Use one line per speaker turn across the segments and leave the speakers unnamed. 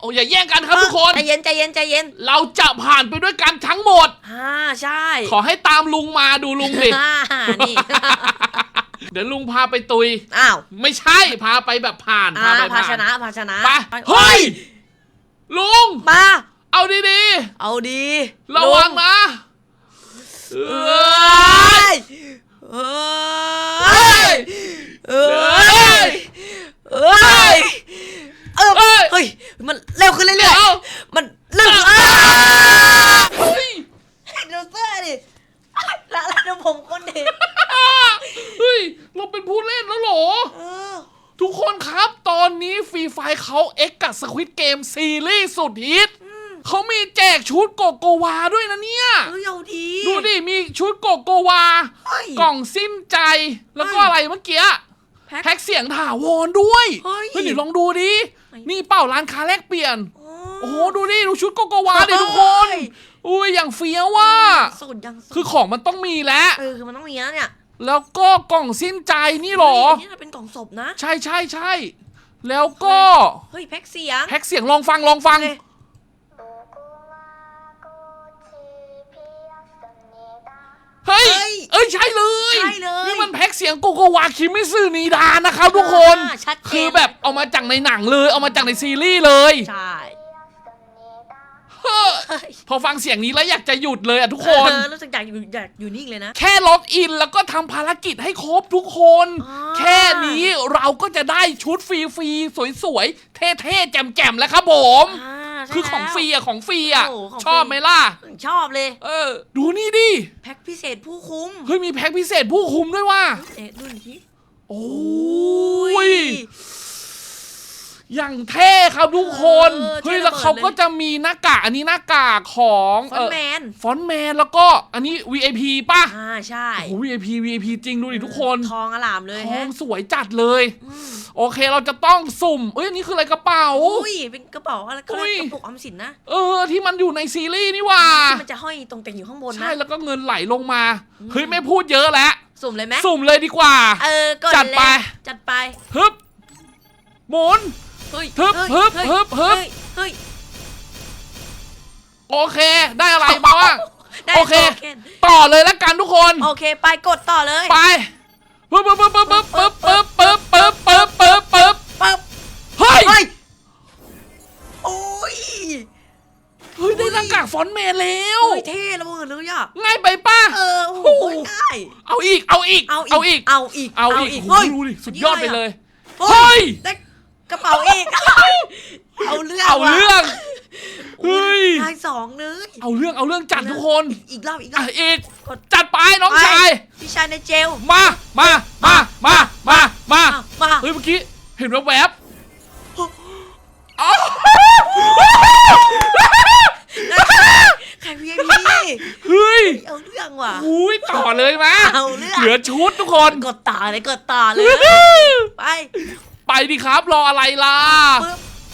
โอ้อย่าแย่งกันครับทุกคน
ใจเย็นใจเย็นใจเย็น
เราจะผ่านไปด้วยกันทั้งหมด
อ่าใช่
ขอให้ตามลุงมาดูลุงดิ
อ่านี่
เดี๋ยวลุงพาไปตุย
อ้าว
ไม่ใช่พาไปแบบผ่าน
อ่า
พาไป
ภา
ผ่า
ช
น
นะภาชนะ
ไปเฮ้ย ลุง
มา
เอาดี
เอาดี
ๆ ระวังนะเอ
เอ้
อย
เอ้ยเอ้ยเอ้ย เออ
เอ้ย
เฮ้ย มันเร็วขึ้นเรื่
เดี๋
อย
ยว
ๆมันเร็วขึ้นอ้า
เฮ้ย
ดูเสื้อดิแล้วแล้วดูผมคนดิ
เฮ้ย เราเป็นผู้เล่นแล้วเหรอ
เออ
ทุกคนครับตอนนี้ฟรีไฟเขาเอ็กกับสควิตเกมซีรีส์สุดฮิตเขามีแจกชุดโกโกวาด้วยนะเนี่ย
เฮ้ยเอาดี
ดูดิ มีชุดโกโกวา
เฮ้ย
กล่องสิ้นใจ แล้วก็
เฮ้ย
อะไรเมื่อกี้
แพ็ค
แพ็คเสียงถาวรด้วย
เฮ้ย
เฮ้ยเดี๋ยวลองดูดิ
เฮ้ย
นี่เป้าร้านค้าแลกเปลี่ยน โอ้โหดูดิดูชุดโกโกวาดิทุกคน
เฮ้ย
อุ้ยอย่างเฟี้ยวว่ะ
สุดยังสุด
คือของมันต้องมีแล้ว
เออคือมันต้องมีนะเนี่ย
แล้วก็กล่องสิ้นใจนี่หรอ
เฮ้ยนนี่เป็นกล่องศพนะ
ใช่ใช่ใช่แล้วก็
เฮ้ยแพ็คเสียง
แพ็คเสียงลองฟังลองฟัง
เค
เฮ้ย
เฮ้ย
เอ้ยใช่เลย
ใช่เลย
นี่มันแพ็คเสียงโกโกวาคิมิซึนีดานะครับทุกคน
อ่าชัดเจน
คือแบบเอามาจากในหนังเลย เอามาจากในซีรีส์เลย
ใช่
เฮ้อ
เฮ้ย
พอฟังเสียงนี้แล้วอยากจะหยุดเลยอะทุกคน
เออรู้สึกอยากอยู่อยากอยู่นิ่งเลยนะ
แค่ล็อกอินแล้วก็ทำภารกิจให้ครบทุกคน
อ่า
แค่นี้เราก็จะได้ชุดฟรีๆสวยๆ เท่ๆ แจ่มๆ แล้วครับผม
อ่า ใช่
คือของ
แล้ว
ฟรีอะของฟรีอะ
โอ้โหของฟรี
ชอบไหมล่ะ
ชอบเลย
เออ ดูนี่ดิ
แพ็คพิเศษผู้คุ้ม
เฮ้ยมีแพ็คพิเศษผู้คุมด้วยว่ะ
เอ๊ะดูหน่อยที
โอ้ย อย่างเท่ครับทุกคน
เออ
เฮ้ย
ท่
แล้วเขา
ระบิด
ก็จะมีหน้ากากอันนี้หน้ากากของ
ฟอนต์แมน
ฟอนต์แมนแล้วก็อันนี้ VIP ป่ะ
อ่าใช่
โอ้โห VIP VIP จริงดูดิทุกคน
ทองอลามเลย
ทอ
ฮะ
งสวยจัดเลย
อืม
โอเคเราจะต้องสุ่ม เอ้ยอันนี่คืออะไรกระเป๋า
อุ้ยเป็นกระเป๋าอะไรก็
อุ้ย
กระปุกออมสินนะ
เออ ที่มันอยู่ในซีรีส์นี่หว่า
ที่มันจะห้อยตรงแต่งอยู่ข้างบน
ใช่
นะ
แล้วก็เงินไหลลงมา
อืม
เฮ้ยไม่พูดเยอะแล้ว
สุ่มเลยไหม
สุ่มเลยดีกว่า
เออก็
จัดไป
จัดไป
ฮึบหมุน
เฮ้ย
ฮึบ
เฮ้ย
ฮึบฮึบฮึบ
เฮ้ยเฮ้ย
โอเค ได้อะไรมาบ้าง
ได้
โอเค
โอเค
ต่อเลยแล้วกันทุกคน
โอเค ไปกดต่อเลย
ไปปึ๊บปึ๊บปึ๊บปึ๊บปึ๊บปึ๊บปึ๊บปึ๊บปึ๊บปึ๊บปึ๊บ
ปั๊บ
เฮ้ย
เฮ้ยโอ้ย
เฮ้ย ได้หน้ากากฟอนต์แมนแล้ว
เฮ้ยเท่ละมึงเลยอะ
ง่ายไปป่ะ
เออโอ้โห
โอ้โห
ง่าย
เอาอีก เอาอีก
เอาอีก
เอาอีก
เอาอีก
เอาอีก
เฮ้ย
โอ้โหดูดิ สุดยอดไปเลย
เฮ้
เฮ้
ย
ย
ได้ กระเป๋าอีก เอาเรื่อง
เอา
ว่ะ
เรื่อง เฮ้ย
ได้สองเลย
เอาเรื่องเอาเรื่องจัดทุกคน
อีกรอบอีกร
อะ
อบ
อีก
กด
จัดไปน้อง
ไป
ชาย
พี่ชายในเจล
มา มา มา มา มา มา
อะมา
เฮ้ยเมื่อกี้เห็นแวบๆอ้าว
ใครพี่พี่
เฮ้ย
เอาเรื่องว่ะ
อุ้ยต่อเลยมะ
เอาเรื่อง
เหลือชุดทุกคน
กดต่อเลยกดต่อเลย ไป
ไปดิครับรออะไรล่ะ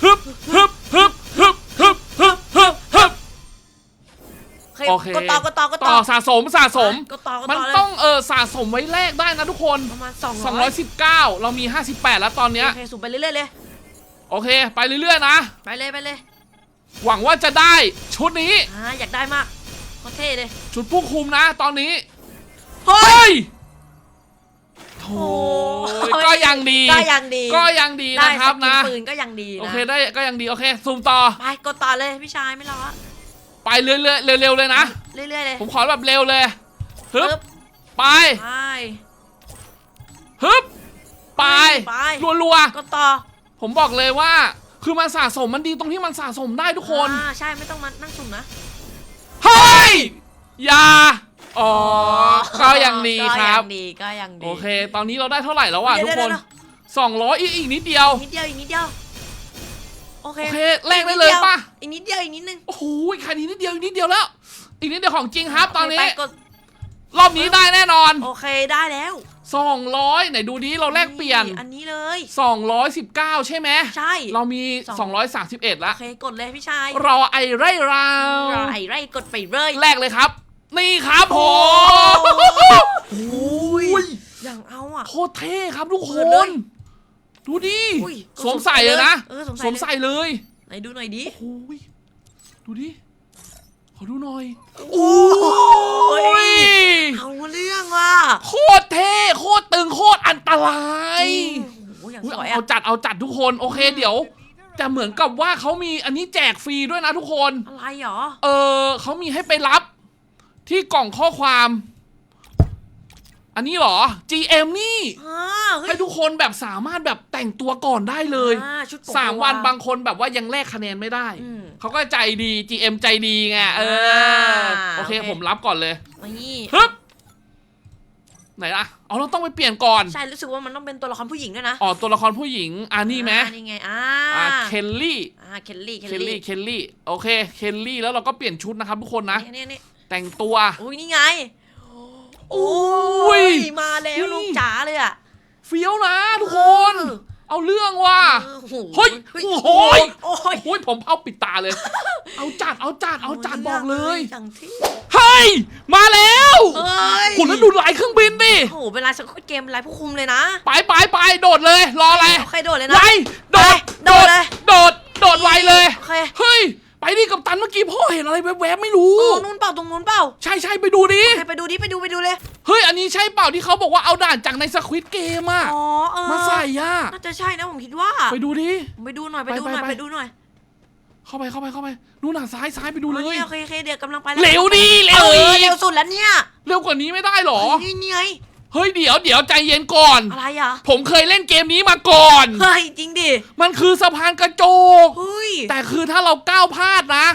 ปึ๊บ
ฮึบฮึบฮึบฮึบฮึบฮึบฮึบฮึบ โอเค
กดต่อกดต่อกด
ต่อสะสมสะสม
กดต่อกด
มัน
ต่อเลย
ต้องเออสะสมไว้แลกได้นะทุกคน
ประมาณสองร้อย
219 เรามี 58 แล้วตอนเนี้ย
โอเคสุ่มไปเรื่อยๆเลย
โอเค ไปเรื่อยๆนะ
ไปเลยไปเลย
หวังว่าจะได้ชุดนี้
อ่าอยากได้มากโคตรเท่เลย
ชุดผู้คุมนะ ตอนนี้
เฮ้
เฮ้
ย
ยโถก็ยังดี
ก็ยังดี
ก็ยังดีนะครับ
ได้
นะ
สกิปืนก็ยังดีนะ
โอเคได้ก็ยังดีโอเคซูมต่อ
ไปกดต่อเลยพี่ชายไม่รอละ
ไปเรื่อยๆเร็วๆเลยนะ
เรื่อยๆเลย
ผมขอแบบเร็วเลยฮึบ
ปึ๊บ
ไป
ไป
ฮึบไป
ไป
รัว
กดต่อ
ๆผมบอกเลยว่า คือมันสะสมมันดีตรงที่มันสะสมได้ทุกคน
อ่าใช่ไม่ต้องมานั่งสุ่มนะ
เฮ้ยอย่า อ๋อ ก็ยังดีครับ
ก็ยังดีก็ยังดี
โอเค ตอนนี้เราได้เท่าไหร่แล้ววะ
เดี๋
ทุ
ยว
กคน
เดี๋ยว
สองร้อยอีกอีกนิดเดียว
อีกนิดเดียวอีกนิดเดียวโอเค
โอเคแลกได้เลยป่ะ
อีกนิดเดียวอีกนิดนึง
โอ้โหแค่นี้นิดเดียวอีกนิดเดียวแล้ว อีกนิดเดียวของจริงครับตอนนี้
ไปกด
รอบนี้ได้แน่นอน
โอเคได้แล้ว
200ไหนดูดิเราแลกเปลี่ยน
อันนี้เลย
219 ใช่ไหม
ใช่
เรามี
สอง
231
โอ
ละ
เคกดเลยพี่ชาย
รอไอไร่ราว
ไรไรกดไปเลย
แรกเลยครับ นี่ครับผ
โอ้
ม
โหอย่างเอาอะ
โคตรเท่ครับทุกค
เปิดเลย
น ดูดิ
อุ้ย
สวมใส่เลยนะ
เออสวม
สวม
ใส่
ใส่เลย
ไหนดูหน่อยดิ
โอ้ยดูดิขอดูหน่อย
โอ้
โอ้
ย
ย
เอาเรื่องว่ะ
โคตรเท่โคตรตึงโคตรอันตราย
โอ้โหอย่าง
อุ๊ย
สวย
เอา
อะ
จัดเอาจัดทุกคนโอเคเดี๋ยว แต่เหมือนกับว่าเขามีอันนี้แจกฟรีด้วยนะทุกคน
อะไรหรอ
เออเขามีให้ไปรับ ที่กล่องข้อความ อันนี้เหรอ GM นี่
อ่าเฮ้
ให้
ย
ทุกคนแบบสามารถแบบแต่งตัวก่อนได้เลย
อ่าชุดโกโก
สามวันบางคนแบบว่ายังแลกคะแนนไม่ได้
อืม
เขาก็ใจดี GM ใจดีไงเออ
อ่า
โอเค
โอเค
ผมรับก่อนเลย
นี่
ฮึบไหนล่ะเอาเราต้องไปเปลี่ยนก่อน
ใช่รู้สึกว่ามันต้องเป็นตัวละครผู้หญิงด้วยนะ
อ๋อตัวละครผู้หญิงอ่านี่ไหม
อ่านี่ไงอ่า
อ่าเคลลี่
อ่าเคลลี่
เคลลี่เคลลี่โอเคเคลลี่แล้วเราก็เปลี่ยนชุดนะครับทุกคนนะ
นี่นี่
แต่งตัว
อุ้ยนี่ไง
โอ้ย
มาแล้ว
นี่
ลูกจ๋าเลยอะ
เฟี้ยวนะทุกคน
เออ
เอาเรื่องว่ะ
โอ้โห
เฮ้ยโอ้โห
โอ้ย
โอ้ยผมเผาปิดตาเลย เอาจัดเอาจัดเอาจัดบอกเลย
อย่างที่
เฮ้ยมาแล้ว
เฮ้ย
คุณแล้วดูลายเครื่องบินดิ
โอ้โหเวลาสควิดเกมเป็นไรผู้คุมเลยนะ
ไปไปไปโดดเลยรออะไร
โอเคโดดเลยนะ
ไวโดด
โดดเลย
โดดโดดไวเลย
โอเค
เฮ้ย ไปดิกับตันเมื่อกี้พ่อเห็นอะไรแวบๆไม่รู้
โอ้นู่นเปล่าตรงนู้นเปล่า
ใช่ใช่ไปดูดิ
โอเคไปดูดิไปดูไปดูเลย
เฮ้ย อันนี้ใช่เปล่าที่เขาบอกว่าเอาด่านจากในสควิตเกมอะ
อ๋อเออ
มาใส่ย่า
น่าจะใช่นะผมคิดว่า
ไปดูดิ
ไปดูหน่อยไปดูหน่อย
ไปไป
ไปดูหน่อย
เข้าไปเข้าไปเข้าไปนู่นน่ะซ้ายซ้ายไปดูเลย
อ๋อนี่โอเคโอเคเดี๋ยวกำลังไปแล้
เร็วดิเร็ว
เออ
อีก
เร็วสุดแล้วเนี่ย
เร็วกว่านี้ไม่ได้หรอ
เฮ้ยนี่ไง
เฮ้ยเดี๋ยวเดี๋ยวใจเย็นก่อน
อะไรอะ
ผมเคยเล่นเกมนี้มาก่อน
เฮ้ยจริงดิ
มันคือสะพานกระจก
เฮ้ย
แต่คือถ้าเราก้าวพลาดนะ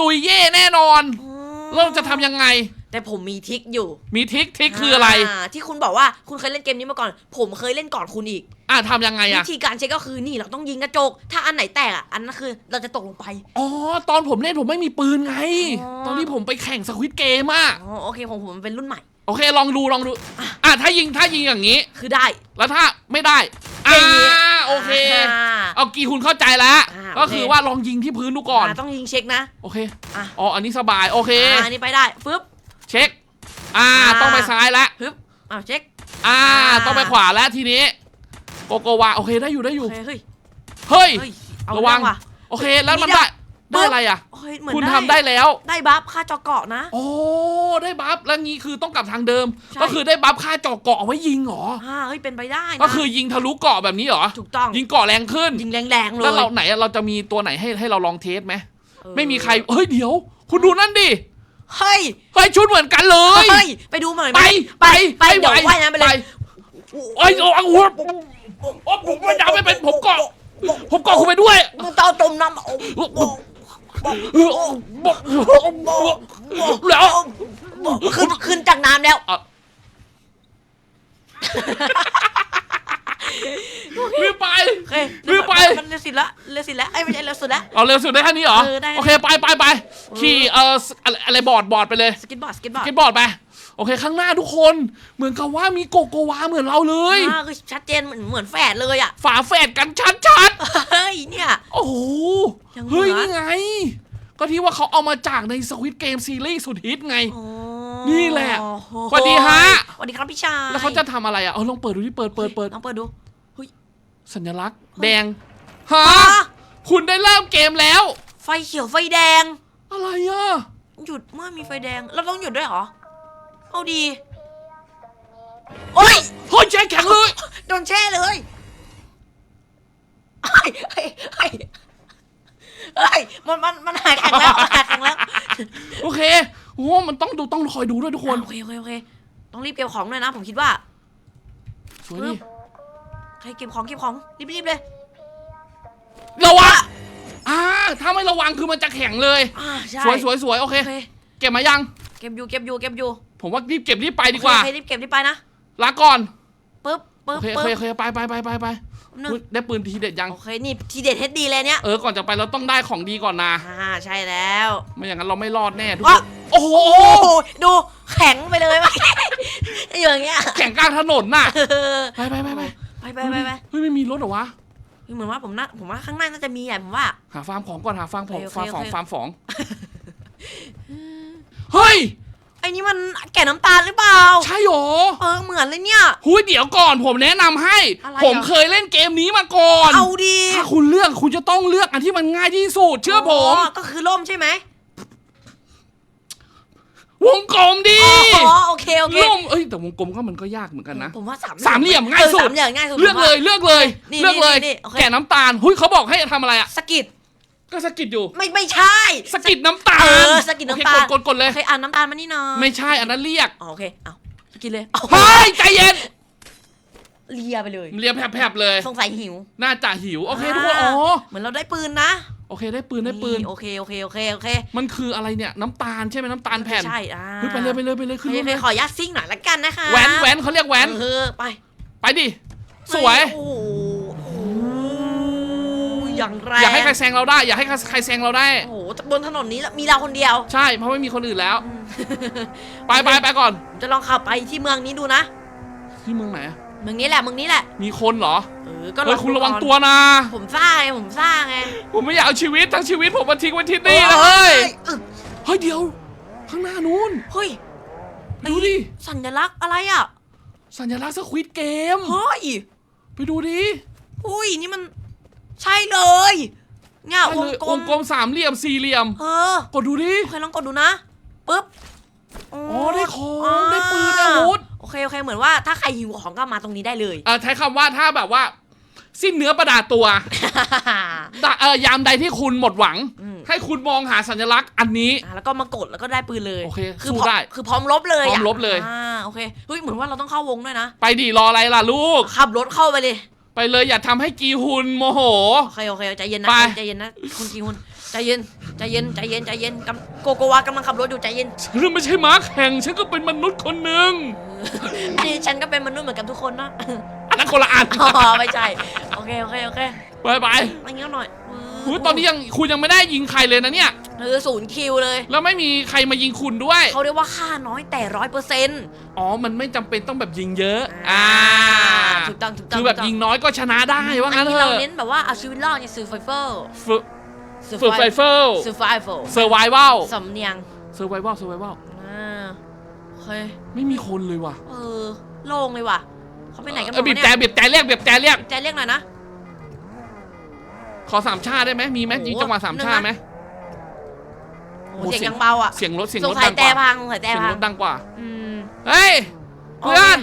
ตุยเย่แน่นอน
อ๋อ
เราจะทำยังไง
แต่ผมมีทริกอยู่
มีทริคทริคคืออะไรา
ที่คุณบอกว่าคุณเคยเล่นเกมนี้มาก่อน ผมเคยเล่นก่อนคุณอีก
อะทำยังไง
วิ
อะ
ธีการเช็คก็คือนี่เราต้องยิงกระจก ถ้าอันไหนแตกอะอันนั้นคือเราจะตกลงไป
อ๋อ ตอนผมเล่นผมไม่มีปืนไง
อ๋อ
ตอนที่ผมไปแข่งสควิตเกมอะ
อ๋อโอเคของผมมันเป็นรุ่นใหม่
โอเคลองดูลองดู อะถ้ายิงถ้ายิงอย่างนี้
คือได้
แล้วถ้าไม่ได้อ่าโอเค
อ่า
เอากีคุณเข้าใจแล้ว
อ่า
ก็คือ
โอเค
ว่าลองยิงที่พื้นดูก่อน
อ่าต้องยิงเช็คนะ
โอเค
อะ
อ๋ออันนี้สบายโอเค
อ่าอันนี้ไปได้ฟึบ
เช็ค อ่า
อ่า
ต้องไปซ้ายแล้ว
ฮึบอ้าวเช็ค
อ่า
อ่า
ต้องไปขวาแล้วทีนี้โกโกวาโอเคได้อยู่ได้อ
โอยู่เคเฮ้ย
เฮ้ย
เฮ้ยเอา
ระวัง
เอว่ะ
โอเคแล้วมัน
นี่
ได้
ได้
ได้อะไรอะ
เฮ้ยเหมือน
คุณทำได้แล้ว
ได้บัฟค่าจอเกาะนะ
โอ้ได้บัฟแล้วงี้คือต้องกลับทางเดิม
ใช่
ก็คือได้บัฟค่าเจาะเกาะเอาไว้ยิงเหรอ
อ่าเฮ้ยเป็นไปได้นะ
ก็คือยิงทะลุเกาะแบบนี้เหรอ
ถูกต้อง
ยิงเกาะแรงขึ้น
ยิงแรงๆเลย
แล้วเราไหนอะเราจะมีตัวไหนให้ให้เราลองเทสไหม
เออ
ไม่มีใคร เฮ้ยเดี๋ยว คุณดูนั่นดิ
เฮ้ย
เฮ้ยชุดเหมือนกันเลย
เฮ้ยไปดูหน่อยหม
ไป
ไปไปเดี๋ยวว่ายน้ำไปเลย
โอ้ยโอ้ยโอ้ยโอ้ยผมไม่ดาวไม่เป็นผมเกาะผมเกาะคุณไปด้วย
มึงเต้าจมน้ำโอ้โห
แล้ว
ขึ้นขึ้นจากน้ำแล้ว
รีบไป
โอเค
รีบไป
มันเร็วสุดละเร็วสุดละไอ้ยไม่ใช่เร็วสุดละ
เอาเร็วสุดได้แค่นี้เหรอ
เออได้
โอเค ไปไปไปขี่เอ่ออะไรอะไรบอร์ดบอร์ดไปเลย
สกินบอร์ดสกินบอร์ด
สกินบอร์ดไป โอเค ข้างหน้าทุกคน เหมือนกับว่ามีโกโกวาเหมือนเราเลย
อ่าคือชัดเจนเหมือนเหมือนแฝดเลยอะ
ฝาแฝดกันชัด
เฮ้ยเนี่ย
ๆ โอ้โห
ยังเหมือน
เฮ้ย นี่ไง ก็ที่ว่าเขาเอามาจากในสวิตเกมซีรีส์สุดฮิตไง
โอ้
นี่แหละ
โอ้โส
วัสดีฮะ
สวัสดีครับพี่ชาย
แล้วเขาจะทำอะไรอะ เอาลองเปิดดูที่เปิดเปิดเปิด
ลองเปิดดู
สัญลักษณ์
เฮ้ย
แดง ฮะ
อะ
คุณได้เริ่มเกมแล้ว
ไฟเขียวไฟแดง
อะไรอะ
หยุดเมื่อมีไฟแดง เราต้องหยุดด้วยเหรอ เอาดี โอ้ย
เฮ้ยแจ็คแข็งเลย
โดนแช่เลยไอ้ไอ้ไอ้ไอ้ยมันมันมันหายแข็งแล้วมันหายแข็งแล้ว
โอเคโอ้มันต้องดูต้องคอยดูด้วยทุกคน
โอเคโอเคโอเคต้องรีบเก็บของเลยนะ ผมคิดว่า
สวยดิ
ใครเก็บของเก็บของรีบๆเลย
ระวังอ่าถ้าไม่ระวังคือมันจะแข็งเลย
อ่าใช่
สวยสวยสวยโอเค
โอเค
เก็บมายัง
เก็บอยู่เก็บอยู่เก็บอยู่
ผมว่ารีบเก็บรีบไปดีกว่า
โอเครีบเก็บรีบไปนะ
ลาก่อน
ปึ๊บ
โอ
ปึ๊บ
เคโอ
ปึ๊
เค
บ
โอเคไปไปไปไปไป
หนึ่ง
อุ๊ยได้ปืนทีเด็ดยัง
โอเคนี่ทีเด็ดเฮดดีเลยเนี่ย
เออก่อนจะไปเราต้องได้ของดีก่อนนะ
อ่าใช่แล้ว
ไม่อย่างนั้นเราไม่รอดแน่ทุกค
ว้าน
โอ้โห
โอ้โหดูแข็งไปเลยว่ะ อยู่อย่างเงี้ย
แข่งกลางถนนน่ะ
เออ
ไปไปไปไป
ไปไปไปไป
เฮ้ยไม่มีรถเหรอวะ
เหมือนว่าผมน่าผมว่าข้างหน้าน่าจะมีอะผมว่า
หาฟาร์มของก่อนหาฟาร์มของ
โอเค
ฟาร์มของ
โอเค
ฟาร์มของ เฮ้ย
ไออ้นี่มันแก่น้ำตาลหรือเปล่า
ใช่หรอ
เออเหมือนเลยเนี่ย
หุยเดี๋ยวก่อนผมแนะนำให้
อะไร
ผม
อะ
เคยเล่นเกมนี้มาก่อน
เอาดี
ถ้าคุณเลือกคุณจะต้องเลือกอันที่มันง่ายที่สุดเชื่อผม
ก็คือล่มใช่ไหม
วงกลมดิ
อ๋อโอเคโอเค
ล่มเอ้ยแต่วงกลมก็มันก็ยากเหมือนกันนะ
ผมว่าสาม
สามเหลี่ยมง่ายสุด
เออสามเหลี่ยมง่ายสุด
เลือกเลยเลือกเลย
นี่
เลือกเลย
นี่นี่โอเค
แกะน้ำตาลหุยเขาบอกให้ทำอะไรอะ
สะกิด
ก็สะกิดอยู่
ไม่ไม่ใช่
สะกิดน้ำตาล
เออสะกิดน้ำตาล
โอเคกดกดกดเลย
เคยอ่านน้ำตาลมานี่หน่อย
ไม่ใช่อันนั้นเรียก
อ๋อโอเคเอาสะกิดเลยเอา
เฮ้ยใจเย็น
เลียไปเลย
เรียบแผลบๆเลย
สงสัยหิว
น่าจะหิว โอเคทุกคนอ๋อ
เหมือนเราได้ปืนนะ
โอเคได้ปืนได้ปืน
โอเคโอเคโอเคโอเค
มันคืออะไรเนี่ยน้ำตาลใช่ไหมน้ำตาลแผ่น
ใช่อ่า
เฮ้ยไปเลยไปเลยไปเลยขึ้น
โอ
รถ
เค
เลย
ขอยัดซิ่งหน่อยละกันนะคะ
แหวนแหวนเขาเรียกแหวน
เออไป
ไปดิสวย
โอ้โหโอ้โห อย่างแรง
อยากให้ใครแซงเราได้ อยากให้ใครแซงเราได้
โอ้โหบนถนนนี้มีเราคนเดียว
ใช่ เพราะไม่มีคนอื่นแล้ว ไปไปไปก่อน
ผมจะลองขับไปที่เมืองนี้ดูนะ
ที่เมืองไหนอะ
เมืองนี้แหละเมืองนี้แหละ
มีคนเหรอ
เออ ก็ล
เฮ้
อยง
คุณ
ดู
ระวัง
ก่อน
ตัวนะ
ผมสร้างไง ผมสร้างไง
ผมไม่อยากเอาชีวิตทั้งชีวิตผมมาทิ้งไว้ที่นี่นะเฮ้ย
อึ๊บ
เฮ้ยเดี๋ยว ข้างหน้านู้น
เฮ้ย
ไปดูดิ
สัญลักษณ์อะไรอะ
สัญลักษณ์สควิตเกม
เฮ้ย
ไปดูดิ
อุ้ยนี่มัน ใช่เลยเนี่ย
ใช่
วง
เลย
กล
ว
ม
งกลมสามเหลี่ยมสี่เหลี่ยม
เออก
ดดูดิ
โอเคลองกดดูนะปึ๊บ
อ๋อได้ของได้ปืนได้อาวุธ
โอเคโอเคเหมือนว่าถ้าใครหิวของก็มาตรงนี้ได้เลย
เอ่อใช้คำว่าถ้าแบบว่า สิ้นเนื้อประดาตัวแต่เอ่อยามใดที่คุณหมดหวัง
อืม
ให้คุณมองหาสัญลักษณ์อันนี้
อะแล้วก็มากดแล้วก็ได้ปืนเลย
โอเค
คือ
สู้
พร้อม
ได้
คือพร้อมลบเลย
พร้อมะลบเลย
อ่าโอเคเฮ้ยเหมือนว่าเราต้องเข้าวงด้วยนะ
ไปดิรออะไรล่ะลูก
ขับรถเข้าไปเลย
ไปเลยอย่าทำให้กีฮุนโมโห
โอเคโอเคใจเย็นนะ
ไป
ใจเย็นนะคุณกีฮุนใจเย็นใจเย็นใจเย็นใจเย็นกำโกโกวากำลังขับรถอยู่ใจเย็น
ฉันไม่ใช่ม้าแข่งฉันก็เป็นมนุษย์คนหนึ่ง
อันนี้ฉันก็เป็นมนุษย์เหมือนกันทุกคนนะ
อันนั้นคนละอัน
อ๋อไม่ใช่โอเคโอเคโอเค
ไปไป
มาเงี้ยหน่อย
อุ๊ยตอนนี้ยังคุณยังไม่ได้ยิงใครเลยนะเนี่ย
เออศูนย์คิวเลย
แล้วไม่มีใครมายิงคุณด้วย
เขาเรียกว่าค่าน้อยแต่ร้อยเปอร์เซ็นต์
อ๋อ มันไม่จำเป็นต้องแบบยิงเยอะ อ่า
ถูกต้องถูกต้อง
คือแบบ
ถูกต้
ยิงน้อยก็ชนะได้ว่างั้นเถ
เรา
อะ
เน้นแบบว่าเอาชีวิตรอดไงซูไฟเฟอร์
ฝึกฝึกไฟเฟิล
ซูไฟเฟอร์
เซอร์ไววัล
สำเนียง
เซอร์ไววัลเซอร์ไววัล
อ่าโอเค
ไม่มีคนเลยว่ะ
เออโล่งเลยว่ะเขาไปไหนกันหม
เออ
ด
บี
วะ
บแต่
เนี่ย
บีบแต่เรียกบีบแต่เรียก
ใจเรียกหน่อยนะ
ขอสามชาได้ไหมมีไหม
โอ้โห
ยิงจังหวะสามชาไหม
โอ้
โอ้
เสียง
เสียง
ยังเบาอะ
เสียงรถเสียง
ส
รงถ
สั
ดั
ย
งก
แต่
ว่า
พังสงสัยแต่
เสียง
พั
รงถดังกว่า
อืม
เฮ้ย
โอเค
เพื่อน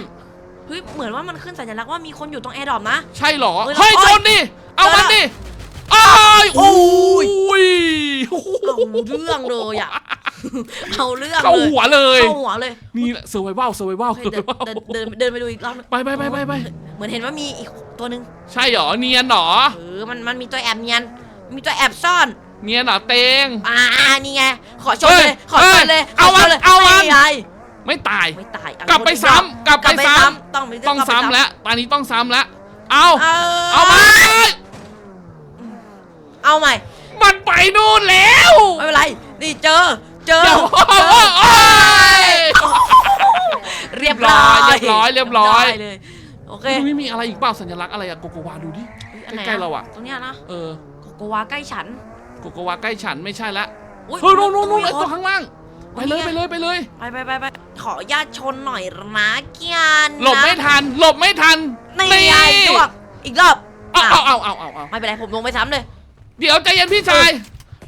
เฮ้ยเหมือนว่ามันขึ้นสัญลักษณ์ว่ามีคนอยู่ตรงแอร์ดรอปนะ
ใช่เหรอ
เฮ้ย
เฮ้ย
โอ๊
ช
ย
นดิเอามันดิอ้าย
โอ้
โอ้
ย
ย
เอาเรื่องเลยอะ เอาเรื่อง
เข้า
เลย
หัวเลย
เข้าหัวเลย
นี่แหละเซอร์ไววัลเซอร์ไววัล
โอเคเดินเดินเดินเดินไปดูอีกรอบนึง
ไปไปไปไปไป
เหมือนเห็นว่ามีอีกตัวหนึ่ง
ใช่เหรอเนียนเหรอ
เออมันมันมีตัวแอบเนียนมีตัวแอบซ่อน
เนียนเหรอเตง
อ่านี่ไง ขอชนเลย
เฮ้ย
ขอชนเลย
เฮ้ยเอา
ขชนเลย
เอามัน
ไม่ไง
ไม่ตาย
ไม่ตายอะ
กลับไปซ้ำกลับไปซ้ำ
ต้องไป
ต้อง
กลับไป
ซ้ำแล้วตอนนี้ต้องซ้ำแล้วเอา
เอา
เอามา
เอาใหม่
มันไปนู่นแล้ว
ไม่เป็นไร นี่เจอ เจอ
เดี๋ยว
เจอ
โอ้ย
เรียบร้อย
เรียบร้อยเรียบร้อย
ได้เลย โอเค
ตรงนี้มีอะไรอีกเปล่าสัญลักษณ์อะไรอะโกโกวาดูดิ
อันไหน
ใกล้ๆเราอะ
ตรงเนี้ยนะ
เออ
โกโกวาใกล้ฉัน
โกโกวาใกล้ฉันไม่ใช่ละ
อุ๊ย
เฮ้ยนู่นนู่นนู่น
มี
ไอ้
ค
ตัวข้างล่าง ไปเลยไปเลยไปเลย
ไปไปไปไปขออนุญาตชนหน่อยนะเกียน
หลบไม่ทัน หลบไม่ทัน
นี่ไงดวกอีกรอบ
เอา
อ้าว
เอาเอาเอาเอาเอา
ไม่เป็นไรผมลงไปซ้ำเลย
เดี๋ยวใจเย็นพี่ชาย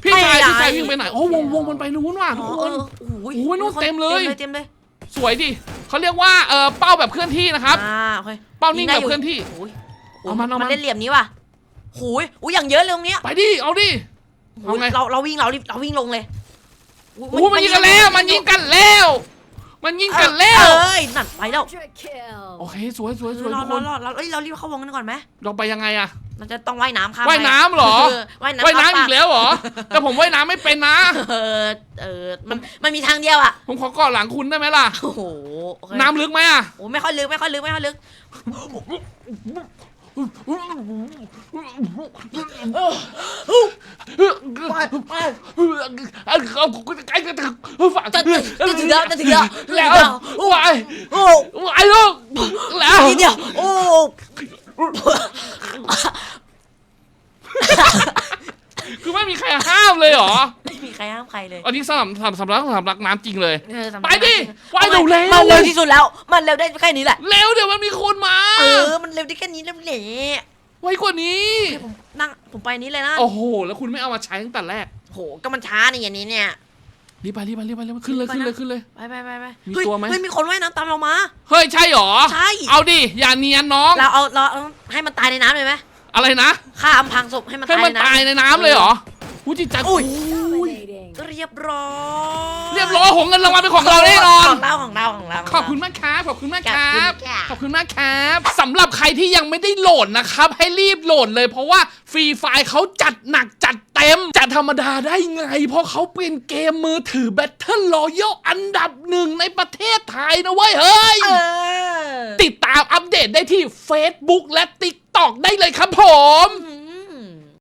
พี่ชาย
ไม่ได้
พี่ชายวิ่งไปไหน โอ้วงวงมันไปนู้นว่ะทุกคน
โอ้โห
โอ้ยนู่นเต็มเลย
เต็มเลย
สวยดิเขาเรียกว่าเออเป้าแบบเคลื่อนที่นะครับ
อ่าโอเค
เป้านิ่งแบบเคลื่อนที่
โอ้ย
เอามันเอามัน
มันเล่นเหลี่ยมนี้ว่ะโอ้ยอุ้ยอย่างเยอะเลยตรงเนี้ย
ไปดิเอาดิ เอาไง
เราเราวิ่งเราเราวิ่งลงเลย
โอ้โหมันยิงกันแล้ว มันยิงกันแล้ว มันยิงกันแล้ว
เอ้ยนั่นไปแล้ว
Trick kill.
โอเคสวยสวยสวย
รอ
ทุก
ร
ค
อนรอเราเอ้ยเรารีบเข้าวงกันก่อนไหม
เราไปยังไงอะ
เราจะต้องว่ายน้ำข้าม
ว่ายน้ำเหรอ
ว่ายน้ำ
ว่ายน้ำ
ข้
อี
ม
กแล้วเหรอ แต่ผมว่ายน้ำไม่เป็นนะ
เออเออมันมันมีทางเดียวอะ
ผมขอเกาะหลังคุณได้ไหมล่ะ
โอ้โหโอเค
น้ำลึกไหมอะ
โอ้ไม่ค่อยลึกไม่ค่อยลึกไม่ค่อยลึก
เอาใกล้จะถึงฝั่ง
จะถึงจะถึงแล้วจะถึงแล้ว
แล้ว
โอ้
วาย
โอ้
วายลูกแล้ว
นิดเดียวโอ้
คือไม่มีใครห้ามเลยเหรอ
ไม่มี ใครห้ามใครเลย
อันนี้สำหรับสำหรับสำหรับสำหรับน้ำจริงเลย
เออสำหรับ
ไปดิ
น้ำ
ว่ายเร็วๆ
มันเร็วที่สุดแล้ว มันเร็วได้แค่นี้แหละ
เร็วเดี๋ยวมันมีคนมา
เออ มันเร็วได้แค่นี้แล้วแหละ
ไวกว่านี้
ให้ผมนั่งผมไปนี้เลยนะ
โอ้โห แล้วคุณไม่เอามาใช้ตั้งแต่แรก
โห ก็มันช้านี่อย่างนี้เนี่ย
รีบไปรีบไปรีบไปรีบไปขึ้นเลย
ไป
ขึ้น
นะ
เลยขึ้นเลย
ไปไปไปไป
มี
เฮ้ย
ตัวไหม
เฮ้ยมีคนว่ายน้ำตามเรามา
เฮ้ยใช่หรอ
ใช่
เอาดิ อย่าเนียนน้อง
เราเอาเราเอาให้มันตายในน้ำเลยไหม
อะไรนะ
ฆ่าอำพรางศพให้มัน
ให้
ตาย
มัน
ในน้ำ
ตายในน้ำเลยเหรอหูจิตใจ
อุ้ย
อุ้ย
เรียบร้อย
เรียบร้อยของเงินรางวัลเป็นของเราแน่นอน
ของเราของเราของเรา
ขอบคุณมากครับ ขอบคุณมากครับ
ขอบคุณค่ะ
ขอบคุณมากครับสำหรับใครที่ยังไม่ได้โหลดนะครับ ให้รีบโหลดเลยเพราะว่าฟรีไฟเขาจัดหนักจัดเต็มจะธรรมดาได้ไง เพราะเขาเป็นเกมมือถือ Battle Royale อันดับหนึ่งในประเทศไทยนะเว้ยเฮ้ย
เออ
ติดตามอัปเดตได้ที่ Facebook และ TikTok ได้เลยครับผม
อืม